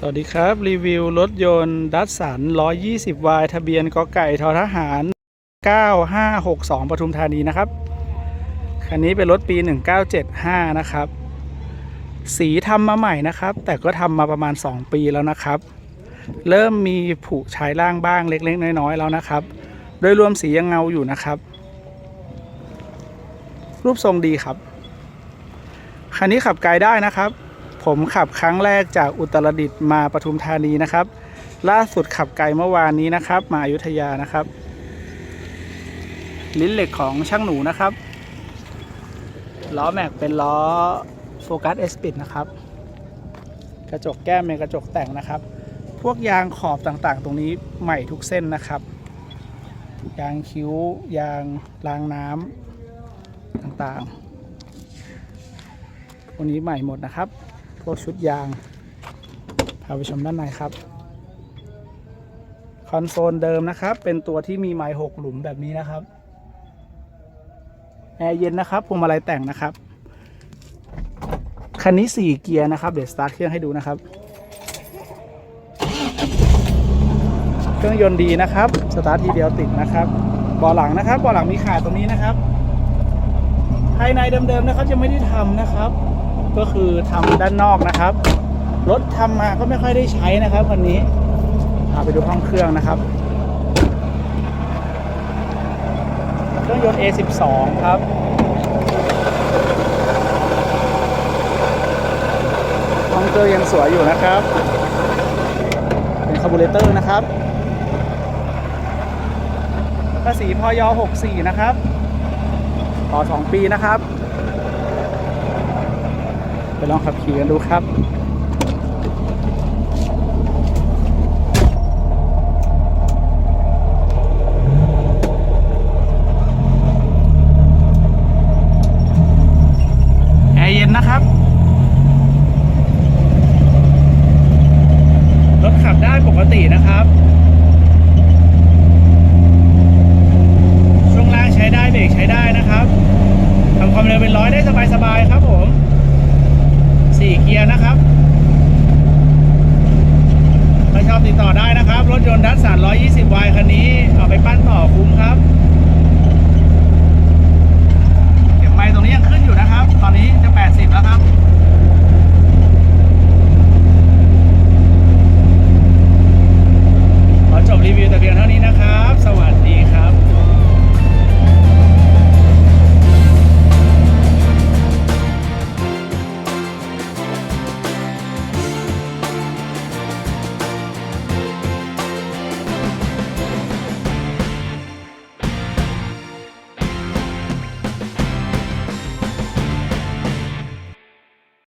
สวัสดีครับ รีวิวรถยนต์ดัสสัน 120 y ทะเบียนกไก่ททหาร 9562 ปทุมธานีนะครับ คันนี้เป็นรถปี 1975 นะครับ สีทำมาใหม่นะครับ แต่ก็ทำมาประมาณ 2 ปีแล้วนะครับ เริ่มมีผุชายล่างบ้างเล็ก ๆ น้อย ๆ แล้วนะครับ โดยรวมสียังเงาอยู่นะครับ รูปทรงดีครับ คันนี้ขับไกลได้นะครับ ผมขับครั้งแรกจากอุตรดิตถ์มาปทุมธานีนะครับ ล่าสุดขับไกลเมื่อวานนี้นะครับ มาอยุธยานะครับ ลิ้นเหล็กของช่างหนูนะครับล้อแม็กเป็นล้อโฟกัสเอสปิดนะครับ กระจกแก้มเป็นกระจกแต่งนะครับ พวกยางขอบต่างๆ ตรงนี้ใหม่ทุกเส้นนะครับ ยางคิ้ว ยางรางน้ำต่างๆพวกนี้ใหม่หมดนะครับ พวกชุดยาง พาไปชมด้านในครับ คอนโซลเดิมนะครับ เป็นตัวที่มีไม้หกหลุมแบบนี้นะครับ แอร์เย็นนะครับพวงมาลัยแต่งนะครับ คันนี้ 4 เกียร์นะครับ เดี๋ยวสตาร์ทเครื่องให้ดูนะครับ เครื่องยนต์ดีนะครับ สตาร์ททีเดียวติดนะครับบาะหลังนะครับบาะหลังมีขาดตรงนี้นะครับ ภายในเดิมๆนะครับยังไม่ได้ทำนะครับ ก็คือทำด้านนอกนะครับ รถทำมาก็ไม่ค่อยได้ใช้นะครับคันนี้พาไปดูห้องเครื่องนะครับเครื่องยนต์ A12 ครับห้องเครื่องยังสวยอยู่นะครับ เป็นคาร์บูเรเตอร์นะครับภาษีพย 64 นะครับ ต่อ 2 ปีนะครับ ลองขับขี่กันดูครับแอร์เย็นนะครับ รถขับได้ปกตินะครับ ช่วงล่างใช้ได้เบรกใช้ได้นะครับทำความเร็วเป็นร้อยได้สบายๆครับผม สี่เกียร์นะครับ ถ้าชอบติดต่อได้นะครับ รถยนต์ดั สัน120 y คันนี้